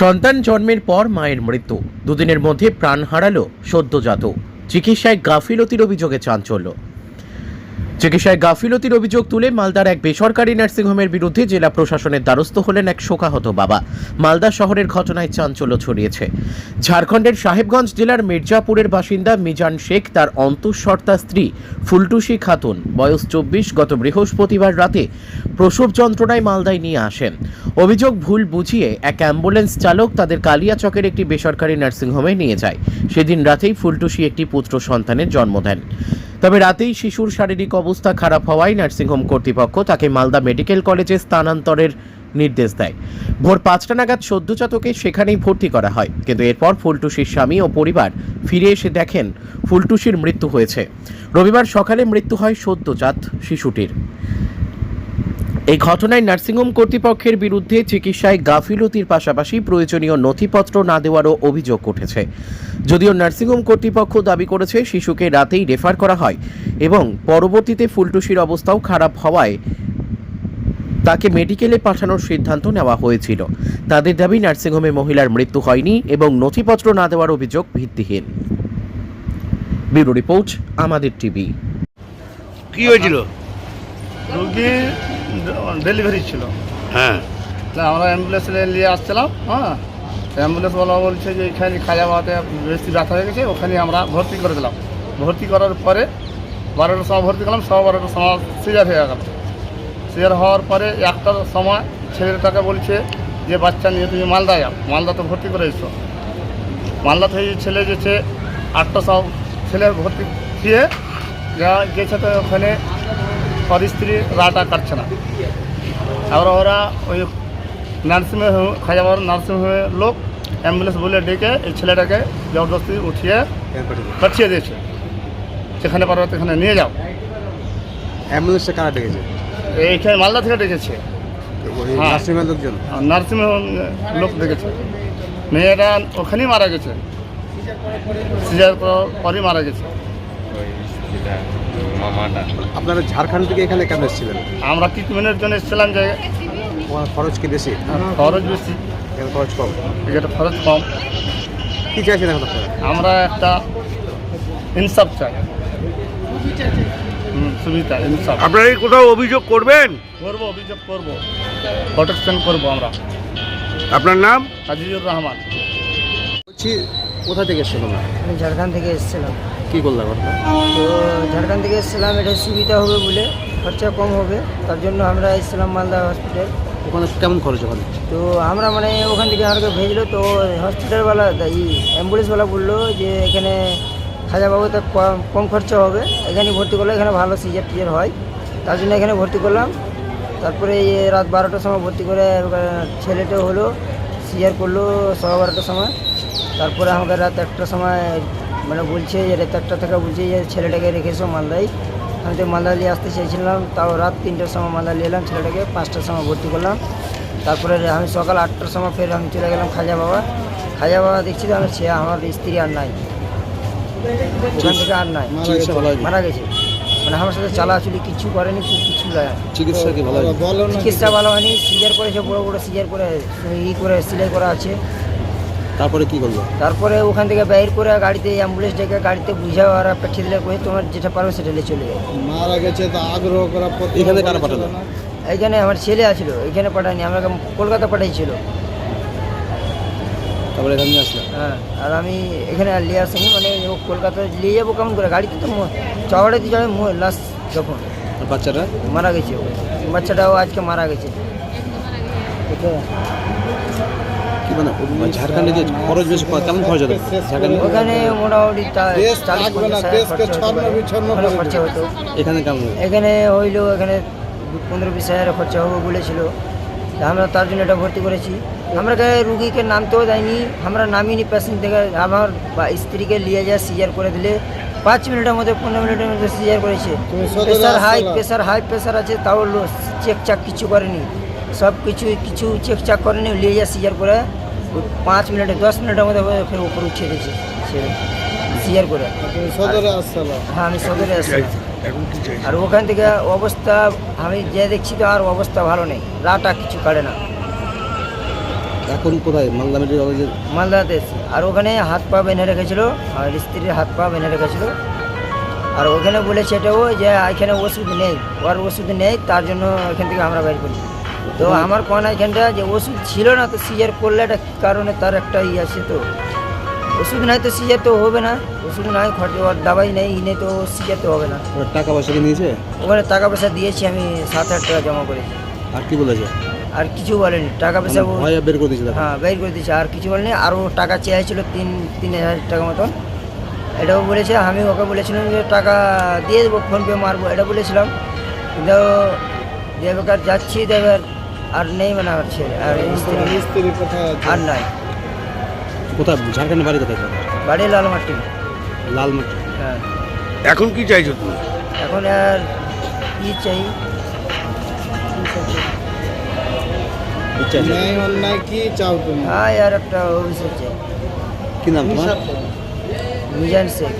সন্তান জন্মের পর মায়ের মৃত্যু। দুদিনের মধ্যে প্রাণ হারালো সদ্যজাত। চিকিৎসায় গাফিলতির অভিযোগে চাঞ্চল্য। চিকিৎসায় গাফিলতির অভিযোগ তুলে মালদার এক বেসরকারি নার্সিংহোমের বিরুদ্ধে জেলা প্রশাসনের দ্বারস্থ হলেন এক শোকাহত বাবা। মালদা শহরের ঘটনায় চাঞ্চল্য ছড়িয়েছে। ঝাড়খণ্ডের সাহেবগঞ্জ জেলার মির্জাপুরের বাসিন্দা মিজান শেখ তার অন্তঃসত্ত্বা স্ত্রী ফুলটুসি খাতুন। বয়স চব্বিশ, গত বৃহস্পতিবার রাতে প্রসব যন্ত্রণায় মালদায় নিয়ে আসেন। অভিযোগ ভুল বুঝিয়ে এক অ্যাম্বুলেন্স চালক তাদের কালিয়াচকের একটি বেসরকারি নার্সিংহোমে নিয়ে যায়। সেদিন রাতেই ফুলটুসি একটি পুত্র সন্তানের জন্ম দেন। তবে রাতেই শিশুর শারীরিক অবস্থা খারাপ হওয়ায় নার্সিংহোম কর্তৃপক্ষ তাকে মালদা মেডিকেল কলেজে স্থানান্তরের নির্দেশ দেয়। ভোর পাঁচটা নাগাদ সদ্যজাতকে সেখানেই ভর্তি করা হয়। কিন্তু এরপর ফুলটুসির স্বামী ও পরিবার ফিরে এসে দেখেন ফুলটুসির মৃত্যু হয়েছে। রবিবার সকালে মৃত্যু হয় সদ্যজাত শিশুটির। এই ঘটনায় নার্সিংহোম কর্তৃপক্ষের বিরুদ্ধে চিকিৎসায় গাফিলতির পাশাপাশি প্রয়োজনীয় নথিপত্র না দেওয়ারও অভিযোগ উঠেছে। যদিও নার্সিংহোম কর্তৃপক্ষ দাবি করেছে শিশুকে রাতেই রেফার করা হয় এবং পরবর্তীতে ফুলটুসির অবস্থাও খারাপ হওয়ায় তাকে মেডিকেলে পাঠানোর সিদ্ধান্ত নেওয়া হয়েছিল। তাদের দাবি নার্সিংহোমে মহিলার মৃত্যু হয়নি এবং নথিপত্র না দেওয়ার অভিযোগ ভিত্তিহীন। ব্যুরো রিপোর্ট আমাদের টিভি। কি হয়েছিল? রুগী ডেলিভারি ছিল। হ্যাঁ। তা আমরা অ্যাম্বুলেন্সে নিয়ে আসছিলাম হ্যাঁ। অ্যাম্বুলেন্সওয়ালা বলছে যে এখানে খাজাবাতে বেশি ব্যথা হয়ে গেছে ওখানে আমরা ভর্তি করে দিলাম। ভর্তি করার পরে বারোটার সময় ভর্তি করলাম সব বারোটার সময় সিজার হয়ে গেল সিজার হওয়ার পরে একটার সময় ছেলেটাকে বলছে যে বাচ্চা নিয়ে তুমি মালদা যাও মালদা তো ভর্তি করে এসো মালদা থেকে ছেলে গেছে আটটা সব ছেলে ভর্তি দিয়ে যা গেছে তো ওখানে স্ত্রী রাটা কাটছে না আবার ওরা ওই নার্সিংহোম খাজাবার নার্সিংহোমের লোক অ্যাম্বুলেন্স বলে ডেকে এই ছেলেটাকে জবরদস্তি উঠিয়ে পাঠিয়ে দিয়েছে যেখানে পারো সেখানে নিয়ে যাও অ্যাম্বুলেন্সটা কারা ডেকেছে এইখানে মালদা থেকে ডেকেছে। নার্সিংহোমের লোকজন নার্সিংহোম লোক ডেকেছে মেয়েরা ওখানেই মারা গেছে সিজার পরই মারা গেছে আপনারা ঝাড়খণ্ড থেকে এখানে কেন এসেছিলেন? আমরা ট্রিটমেন্টের জন্য এসেছিলাম যে খরচ কি বেশি? খরচ বেশি। এখানে খরচ কম। এটা খরচ কম। কি চাইছেন এখন আপনারা? আমরা একটা ইনসাফ চাই। হুম, সুবিধা ইনসাফ। আপনারা কোথাও অভিযোগ করবেন? করব অভিযোগ করব। প্রোটেকশন করব আমরা। আপনার নাম? আজিজুর রহমান। বলছি কোথা থেকে এসেছেন আমরা আমি ঝাড়খণ্ড থেকে এসেছিলাম। কি করলাম আপনার তো ঝাড়খণ্ড থেকে এসেছিলাম এটা সুবিধা হবে বলে খরচা কম হবে তার জন্য আমরা এসেছিলাম মালদা হসপিটাল ওখানে কেমন খরচ ওখানে? তো আমরা মানে ওখান থেকে আমাকে ভেজলো তো হসপিটালওয়ালা এই অ্যাম্বুলেন্সওয়ালা বলল যে এখানে খাজাবাবুতে কম কম খরচা হবে এখানে ভর্তি করলে এখানে ভালো সিজার টিজার হয়। তার জন্য এখানে ভর্তি করলাম। তারপরে এই রাত বারোটার সময় ভর্তি করে ছেলেটা হলো সিজার করল সোয়া বারোটার সময়। তারপরে আমাকে রাত একটার সময় মানে বলছে যে রাত একটা থেকে বলছে যে ছেলেটাকে রেখেছো মালদায়। আমি তো মালদা নিয়ে আসতে চাইছিলাম তাও রাত তিনটার সময় মালদা নিয়ে এলাম ছেলেটাকে পাঁচটার সময় ভর্তি করলাম। তারপরে আমি সকাল আটটার সময় ফের আমি চলে গেলাম খাজা বাবা। খাজা বাবা দেখছি তো আমি সে আমার স্ত্রী আর নাই। ওখান থেকে আর নাই। মারা গেছে। মানে আমার সাথে চালাচুলি কিছু করেনি কিছু না চিকিৎসা কি ভালো চিকিৎসা ভালো হয়নি সিজার করেছে বড় বড় সিজার করে ই করে সিলাই করা আছে। তারপরে কি করল? তারপরে ওখান থেকে বাইর করে গাড়িতে অ্যাম্বুলেন্স ডেকে গাড়িতে বুঝা আর পাঠিয়ে দিলে কয়ে তোমার যেটা পারো সেটা নিয়ে চলে যাবে মারা গেছে তা আগ্রহ করা এখানে কারা পাঠালো? এইখানে আমার ছেলে আছিল এখানে পাঠায়নি আমাকে কলকাতা পাঠাইছিল। তারপরে এখানে আসলাম হ্যাঁ আর আমি এখানে আর নিয়ে আসিনি মানে ও কলকাতা নিয়ে যাব কেমন করে? গাড়িতে তো চওড়াতে যাবে লাস্ট যখন। বাচ্চাটা? মারা গেছে ও। বাচ্চাটাও আজকে মারা গেছে। কি মানে ঝাড়খণ্ডে যে খরচ বেশি কেমন খরচ হতো ঝাড়খণ্ডে? ওখানে মোটামুটি খরচা হতে। এখানে কেমন এখানে হইল এখানে পনেরো বিশ হাজার খরচা হবে বলেছিল। তা আমরা তার জন্য এটা ভর্তি করেছি। আমরা রুগীকে নামতেও দেয়নি আমরা নামিনি পেশেন্ট থেকে আমার বা- স্ত্রীকে নিয়ে যায় সিজার করে দিলে। পাঁচ মিনিটের মধ্যে পনেরো মিনিটের মধ্যে সিজার করেছে। Pressure high pressure high pressure আছে তাও চেক চাক কিছু করেনি। সব কিছু কিছু চেক চাক করেনি নিয়ে যায় সিজার করে। পাঁচ মিনিটে দশ মিনিটের মধ্যে ফের উপর উঠিয়ে দিয়েছে সিজার করে। সদরে আসছিল হ্যাঁ আমি সদরে আসছি। আর ওখান থেকে অবস্থা আমি যে দেখছি তো আর অবস্থা ভালো নেই। রাটা কিছু কাটে না। এখন কোথায়? মালদা মেডিকেল কলেজে? মালদাতে এসেছি। আর ওখানে হাত পা বেঁধে রেখেছিল আর স্ত্রীর হাত পা বেঁধে রেখেছিল। আর ওখানে বলেছে এটাও যে এখানে ওষুধ নেই ওর ওষুধ নেই তার জন্য এখান থেকে আমরা বের করি। তো আমার কোন এখানটা যে ওষুধ ছিল না তো সিজার করলে এটা কী কারণে তার একটা ই আছে তো? ওষুধ নাই তো সিজার তো হবে না ওষুধ নাই খরচ দাবাই নেই ই নেই তো সিজার তো হবে না। টাকা পয়সা কি নিয়েছে? ওখানে টাকা পয়সা দিয়েছি আমি সাত হাজার টাকা জমা করেছি আর কি বলেছে? আর কিছু বলেনি টাকা পয়সা বের করে দিয়েছে হ্যাঁ বের করে দিয়েছে আর কিছু বলেনি আরও টাকা চেয়েছিল তিন তিন হাজার টাকা মতন। এটাও বলেছে আমি ওকে বলেছিলাম যে টাকা দিয়ে দেবো ফোনপে মারবো এটা বলেছিলাম। কিন্তু দেবকার যাচ্ছি দেবের আর নেই মানে আর ছেলে আর স্ত্রী। স্ত্রী কোথায় আর নাই। কোথায়? ঝাড়খণ্ডের বাড়ি কোথায়? বাড়ি লালমাটি। লাল মাটি হ্যাঁ। এখন কি চাইছো তুমি? এখন আর ই চাই? ন্যায় অন্যায় কি চাও তুমি? হ্যাঁ আর একটা অভিষেক চাই। কি নাম তোমার? মিজান শেখ।